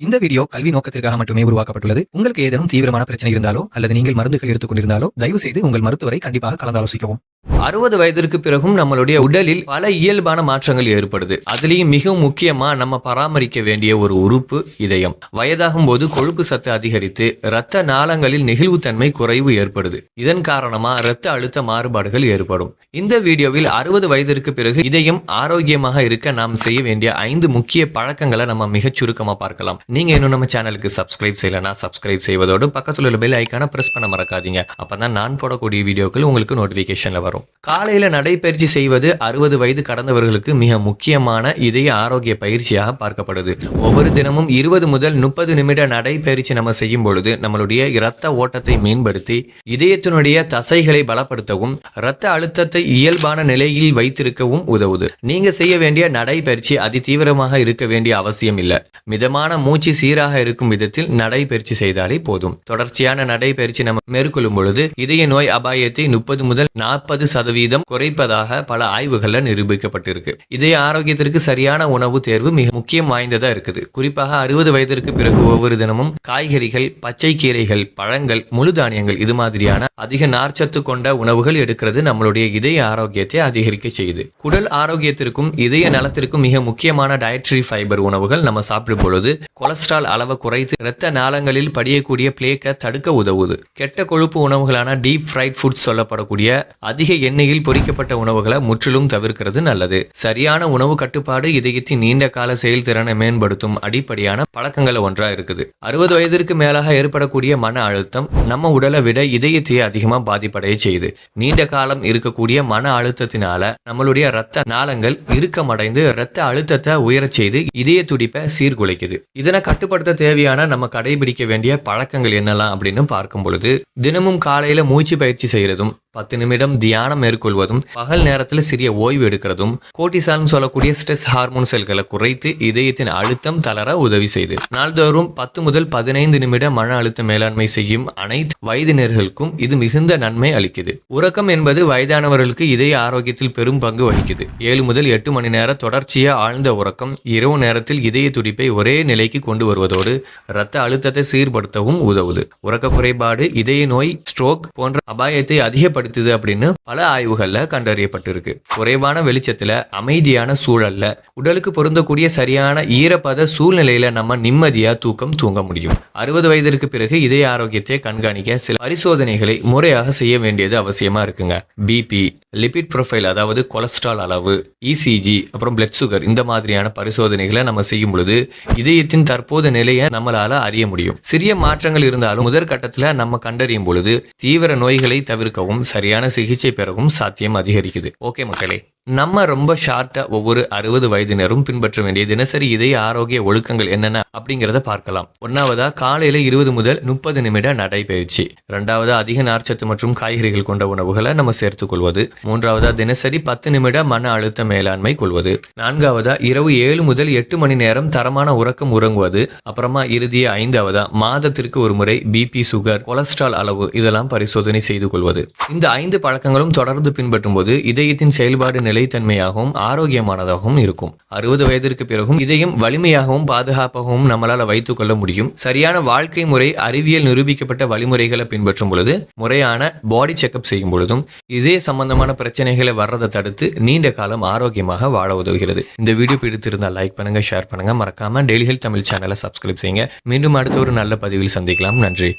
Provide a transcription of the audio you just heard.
இந்த வீடியோ கல்வி நோக்கத்திற்காக மட்டுமே உருவாக்கப்பட்டுள்ளது. உங்களுக்கு ஏதேனும் தீவிரமான பிரச்சனை இருந்தாலோ அல்லது நீங்கள் மருந்துகள் எடுத்துக் கொண்டிருந்தாலோ தயவு செய்து உங்கள் மருத்துவரை கண்டிப்பாக கலந்தாலோசிக்கவும். அறுபது வயதிற்கு பிறகும் நம்மளுடைய உடலில் பல இயல்பான மாற்றங்கள் ஏற்படுது. அதுலயும் மிகவும் முக்கியமா நம்ம பராமரிக்க வேண்டிய ஒரு உறுப்பு இதயம். வயதாகும் போது கொழுப்பு சத்து அதிகரித்து இரத்த நாளங்களில் நெகிழ்வுத்தன்மை குறைவு ஏற்படுது. இதன் காரணமா இரத்த அழுத்த மாறுபாடுகள் ஏற்படும். இந்த வீடியோவில் அறுபது வயதிற்கு பிறகு இதயம் ஆரோக்கியமாக இருக்க நாம் செய்ய வேண்டிய ஐந்து முக்கிய பழக்கங்களை நம்ம மிகச் சுருக்கமா பார்க்கலாம். நீங்க இன்னும் நம்ம சேனலுக்கு சப்ஸ்கிரைப் செய்யலனா சப்ஸ்கிரைப் செய்வதோடு பக்கத்தில் உள்ள பெல் ஐக்கான பிரஸ் பண்ண மறக்காதீங்க. அப்பதான் நான் போடக்கூடிய வீடியோக்கள் உங்களுக்கு நோட்டிபிகேஷன்ல வரும். வரும். காலையில நடைபயிற்சி செய்வது அறுபது வயது கடந்தவர்களுக்கு மிக முக்கியமான இதய ஆரோக்கிய பயிற்சியாக பார்க்கப்படுது. ஒவ்வொரு தினமும் இருபது முதல் முப்பது நிமிட நடைபயிற்சி நம்ம செய்யும் பொழுது நம்மளுடைய இரத்த ஓட்டத்தை மேம்படுத்தி இதயத்தினுடைய தசைகளை பலப்படுத்தவும் இரத்த அழுத்தத்தை இயல்பான நிலையில் வைத்திருக்கவும் உதவுது. நீங்க செய்ய வேண்டிய நடைபயிற்சி அதி தீவிரமாக இருக்க வேண்டிய அவசியம் இல்லை. மிதமான மூச்சு சீராக இருக்கும் விதத்தில் நடைபயிற்சி செய்தாலே போதும். தொடர்ச்சியான நடைபயிற்சி நம்ம மேற்கொள்ளும் பொழுது இதய நோய் அபாயத்தை முப்பது முதல் நாற்பது சதவீதம் குறைப்பதாக பல ஆய்வுகள்ல நிரூபிக்கப்பட்டிருக்கு. இதய ஆரோக்கியத்திற்கு சரியான உணவு தேர்வு மிக முக்கியம் வாய்ந்ததா இருக்குது. குறிப்பாக அறுபது வயதிற்கு பிறகு ஒவ்வொரு தினமும் காய்கறிகள் பச்சை கீரைகள் பழங்கள் முழு தானியங்கள் இது மாதிரியான அதிக நார்ச்சத்து கொண்ட உணவுகள் எடுக்கிறது நம்மளுடைய இதய ஆரோக்கியத்தை அதிகரிக்க செய்யுது. குடல் ஆரோக்கியத்திற்கும் இதய நலத்திற்கும் மிக முக்கியமான டயட்ரி ஃபைபர் உணவுகள் நம்ம சாப்பிடும் பொழுது கொலஸ்ட்ரால் அளவை குறைத்து இரத்த நாளங்களில் படியக்கூடிய பிளேக்கை தடுக்க உதவுது. கெட்ட கொழுப்பு உணவுகளான டீப் ஃப்ரைட் ஃபுட்ஸ் சொல்லப்படக்கூடிய அதிக எண்ணெயில் பொறிக்கப்பட்ட உணவுகளை முற்றிலும் தவிர்க்கிறது நல்லது. சரியான உணவு கட்டுப்பாடு இதயத்தின் நீண்ட கால செயல்திறனை மேம்படுத்தும் அடிப்படையான பழக்கங்களை ஒன்றா இருக்குது. அறுபது வயதிற்கு மேலாக ஏற்படக்கூடிய மன அழுத்தம் நம்ம உடலை விட இதயத்தையே அதிகமா பாதிப்படைய செய்யுது நீண்ட காலம் இருக்கக்கூடிய மன அழுத்தத்தினால நம்மளுடைய இரத்த நாளங்கள் இறுக்கமடைந்து இரத்த அழுத்தத்தை உயரச் செய்து இதய துடிப்பை சீர்குலைக்குது. இதனை கட்டுப்படுத்த தேவையான நம்ம கடைபிடிக்க வேண்டிய பழக்கங்கள் என்னெல்லாம் அப்படின்னு பார்க்கும் பொழுது தினமும் காலையில மூச்சு பயிற்சி செய்யறதும் பத்து நிமிடம் தியானம் மேற்கொள்வதும் பகல் நேரத்தில் சிறிய ஓய்வு எடுக்கிறதும் கோட்டிசால்னு சொல்லக்கூடிய ஸ்ட்ரெஸ் ஹார்மோன் செல்களை குறைத்து இதயத்தின் அழுத்தம் தளர உதவி செய்து. நாள்தோறும் பத்து முதல் பதினைந்து நிமிட மன அழுத்த மேலாண்மை செய்யும் அனைத்து வயதினர்களுக்கும் இது மிகுந்த நன்மை அளிக்குது. உறக்கம் என்பது வயதானவர்களுக்கு இதய ஆரோக்கியத்தில் பெரும் பங்கு வகிக்குது. ஏழு முதல் எட்டு மணி நேர தொடர்ச்சியா ஆழ்ந்த உறக்கம் இரவு நேரத்தில் இதய துடிப்பை ஒரே நிலைக்கு கொண்டு வருவதோடு இரத்த அழுத்தத்தை சீர்படுத்தவும் உதவுது. உறக்க குறைபாடு இதய நோய் ஸ்ட்ரோக் போன்ற அபாயத்தை ஏற்படுத்துது அப்படின்னு பல ஆய்வுகள்ல கண்டறியப்பட்டிருக்கு. குறைவான வெளிச்சத்துல அமைதியான சூழல்ல உடலுக்கு பொருந்தக்கூடிய சரியான ஈரப்பத சூழ்நிலையில நம்ம நிம்மதியா தூக்கம் தூங்க முடியும். அறுபது வயதிற்கு பிறகு இதய ஆரோக்கியத்தை கண்காணிக்க சில பரிசோதனைகளை முறையாக செய்ய வேண்டியது அவசியமா இருக்குங்க. பிபி லிபிட் ப்ரொஃபைல் அதாவது கொலஸ்ட்ரால் அளவு இசிஜி அப்புறம் பிளட் சுகர் இந்த மாதிரியான பரிசோதனைகளை நம்ம செய்யும் பொழுது இதயத்தின் தற்போது நிலையை நம்மளால அறிய முடியும். சிறிய மாற்றங்கள் இருந்தாலும் முதற்கட்டத்துல நம்ம கண்டறியும் பொழுது தீவிர நோய்களை தவிர்க்கவும் சரியான சிகிச்சை பெறவும் சாத்தியம் அதிகரிக்குது. ஓகே மக்களே. நம்ம ரொம்ப ஷார்ட்டா ஒவ்வொரு அறுபது வயதினரும் பின்பற்ற வேண்டிய தினசரி இதய ஆரோக்கிய ஒழுக்கங்கள் என்னென்ன அப்படிங்கிறத பார்க்கலாம். ஒன்னாவதா காலையில இருபது முதல் முப்பது நிமிட நடைபயிற்சி. ரெண்டாவதா அதிக நார்ச்சத்து மற்றும் காய்கறிகள் கொண்ட உணவுகளை நம்ம சேர்த்துக் கொள்வது. மூன்றாவதா தினசரி பத்து நிமிட மன அழுத்த மேலாண்மை கொள்வது. நான்காவதா இரவு ஏழு முதல் எட்டு மணி நேரம் தரமான உறக்கம் உறங்குவது. அப்புறமா இறுதிய ஐந்தாவதா மாதத்திற்கு ஒரு முறை பிபி சுகர் கொலஸ்ட்ரால் அளவு இதெல்லாம் பரிசோதனை செய்து கொள்வது. இந்த ஐந்து பழக்கங்களும் தொடர்ந்து பின்பற்றும் போது இதயத்தின் செயல்பாடு நிலை நிலைத்தன்மையாகவும் ஆரோக்கியமானதாகவும் இருக்கும். அறுபது வயதிற்கு பிறகும் இதயம் வலிமையாகவும் பாதுகாப்பாகவும் நம்மளால வைத்துக் கொள்ள முடியும். சரியான வாழ்க்கை முறை அறிவியல் நிரூபிக்கப்பட்ட வழிமுறைகளை பின்பற்றும் பொழுது முறையான பாடி செக்அப் செய்யும் பொழுதும் இதே சம்பந்தமான பிரச்சனைகளை வர்றதை தடுத்து நீண்ட காலம் ஆரோக்கியமாக வாழ உதவுகிறது. இந்த வீடியோ பிடித்திருந்தால் லைக் பண்ணுங்க ஷேர் பண்ணுங்க. மறக்காம டெய்லி ஹெல்த் தமிழ் சேனலை சப்ஸ்கிரைப் செய்யுங்க. மீண்டும் அடுத்த ஒரு நல்ல பதிவில் சந்திக்கலாம். நன்றி.